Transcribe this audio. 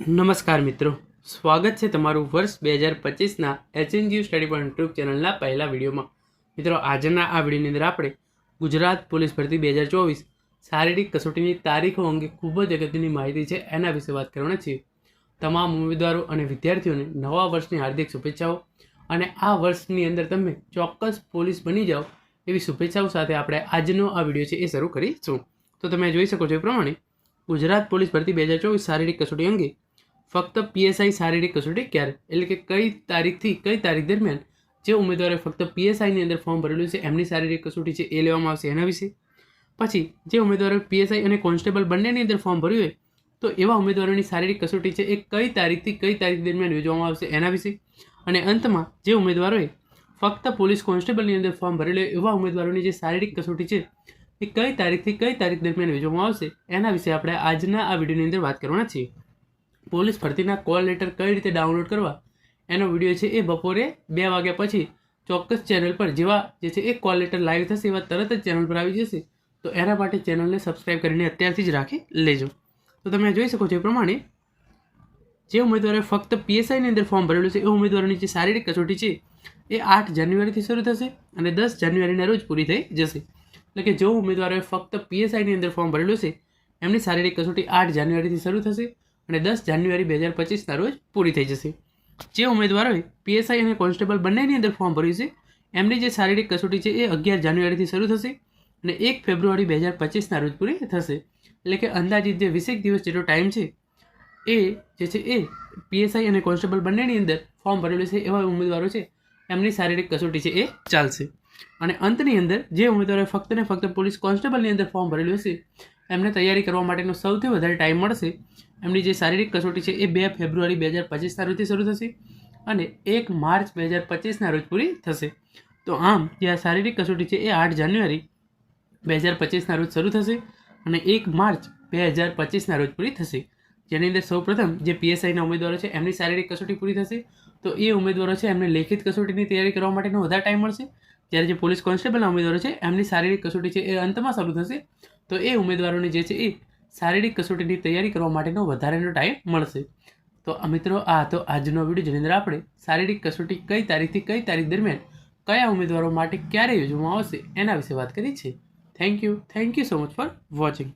નમસ્કાર મિત્રો. સ્વાગત છે તમારું વર્ષ બે હજાર પચીસના એચએનજીયુ સ્ટડી પોઈન્ટ યુટ્યુબ ચેનલના પહેલા વિડીયોમાં મિત્રો, આજના આ વિડીયોની અંદર આપણે ગુજરાત પોલીસ ભરતી બે હજાર ચોવીસ શારીરિક કસોટીની તારીખો અંગે ખૂબ જ અગત્યની માહિતી છે એના વિશે વાત કરવાના છીએ. તમામ ઉમેદવારો અને વિદ્યાર્થીઓને નવા વર્ષની હાર્દિક શુભેચ્છાઓ અને આ વર્ષની અંદર તમે ચોક્કસ પોલીસ બની જાઓ એવી શુભેચ્છાઓ સાથે આપણે આજનો આ વીડિયો છે એ શરૂ કરીશું. તો તમે જોઈ શકો છો એ પ્રમાણે ગુજરાત પોલીસ ભરતી બે હજાર ચોવીસ શારીરિક કસોટી અંગે ફક્ત પીએસઆઈ શારીરિક કસોટી ક્યારે? એટલે કે કઈ તારીખથી, કઈ તારીખ દરમિયાન જે ઉમેદવારે ફક્ત પીએસઆઈની અંદર ફોર્મ ભરેલું છે, એમની શારીરિક કસોટી છે, એ લેવામાં આવશે એના વિશે. પછી, જે ઉમેદવારો પીએસઆઈ અને કોન્સ્ટેબલ બંનેની અંદર ફોર્મ ભર્યું હોય, તો એવા ઉમેદવારોની શારીરિક કસોટી છે, એ કઈ તારીખથી, કઈ તારીખ દરમિયાન યોજવામાં આવશે એના વિશે. અને અંતમાં, જે ઉમેદવારોએ ફક્ત પોલીસ કોન્સ્ટેબલની અંદર ફોર્મ ભરેલું એવા ઉમેદવારોની જે શારીરિક કસોટી છે, એ કઈ તારીખથી, કઈ તારીખ દરમિયાન યોજવામાં આવશે, એના વિશે આપણે આજના આ વિડીયોની અંદર વાત કરવાના છીએ. પોલીસ ભરતીના કોલ લેટર કઈ રીતે ડાઉનલોડ કરવા? એનો વીડિયો છે એ બપોરે બે વાગ્યા પછી ચોક્કસ ચેનલ પર. જેવા જે છે એ કોલ લેટર લાઈવ થશે એવા તરત જ ચેનલ પર આવી જશે. તો એના માટે ચેનલને સબસ્ક્રાઈબ કરીને અત્યારથી જ રાખી લેજો. તો તમે જોઈ શકો છો એ પ્રમાણે, જે ઉમેદવારે ફક્ત પીએસઆઈની અંદર ફોર્મ ભરેલું છે, એ ઉમેદવારોની જે શારીરિક કસોટી છે, એ આઠ જાન્યુઆરીથી શરૂ થશે અને દસ જાન્યુઆરીના રોજ પૂરી થઈ જશે. એટલે કે જો ઉમેદવારોએ ફક્ત પીએસઆઈની અંદર ફોર્મ ભરેલું છે, એમની શારીરિક કસોટી આઠ જાન્યુઆરીથી શરૂ થશે. અને દસ જાન્યુઆરી બે હજાર પચીસના રોજ પૂરી થઈ જશે. જે ઉમેદવારોએ પીએસઆઈ અને કોન્સ્ટેબલ બંનેની અંદર ફોર્મ ભર્યું છે, એમની જે શારીરિક કસોટી છે એ અગિયાર જાન્યુઆરીથી શરૂ થશે અને એક ફેબ્રુઆરી બે હજાર પચીસના રોજ પૂરી થશે. એટલે કે અંદાજિત જે વીસેક દિવસ જેટલો ટાઈમ છે, એ જે છે એ પીએસઆઈ અને કોન્સ્ટેબલ બંનેની અંદર ફોર્મ ભરેલું છે એવા ઉમેદવારો છે, એમની શારીરિક કસોટી છે એ ચાલશે. અને અંતની અંદર જે ઉમેદવારોએ ફક્ત ને ફક્ત પોલીસ કોન્સ્ટેબલની અંદર ફોર્મ ભરેલું હશે એમને તૈયારી કરવા માટેનો સૌથી વધારે ટાઈમ મળશે. એમની જે શારીરિક કસોટી છે એ બે ફેબ્રુઆરી બે હજાર પચીસના રોજથી શરૂ થશે અને એક માર્ચ બે હજાર પચીસના રોજ પૂરી થશે. તો આમ, જે આ શારીરિક કસોટી છે એ આઠ જાન્યુઆરી બે હજાર પચીસના રોજ શરૂ થશે અને એક માર્ચ બે હજાર પચીસના રોજ પૂરી થશે. જેની અંદર સૌપ્રથમ જે પીએસઆઈના ઉમેદવારો છે, એમની શારીરિક કસોટી પૂરી થશે. તો એ ઉમેદવારો છે, એમને લેખિત કસોટીની તૈયારી કરવા માટેનો વધારે ટાઈમ મળશે. જ્યારે જે પોલીસ કોન્સ્ટેબલના ઉમેદવારો છે, એમની શારીરિક કસોટી છે એ અંતમાં શરૂ થશે. તો એ ઉમેદવારોને જે છે એ શારીરિક કસોટીની તૈયારી કરવા માટેનો વધારેનો ટાઈમ મળશે. તો મિત્રો, આ હતો આજનો વીડિયો. જેની અંદર આપણે શારીરિક કસોટી કઈ તારીખથી કઈ તારીખ દરમિયાન કયા ઉમેદવારો માટે ક્યારે યોજવામાં આવશે એના વિશે વાત કરી છે. Thank you thank you so much for watching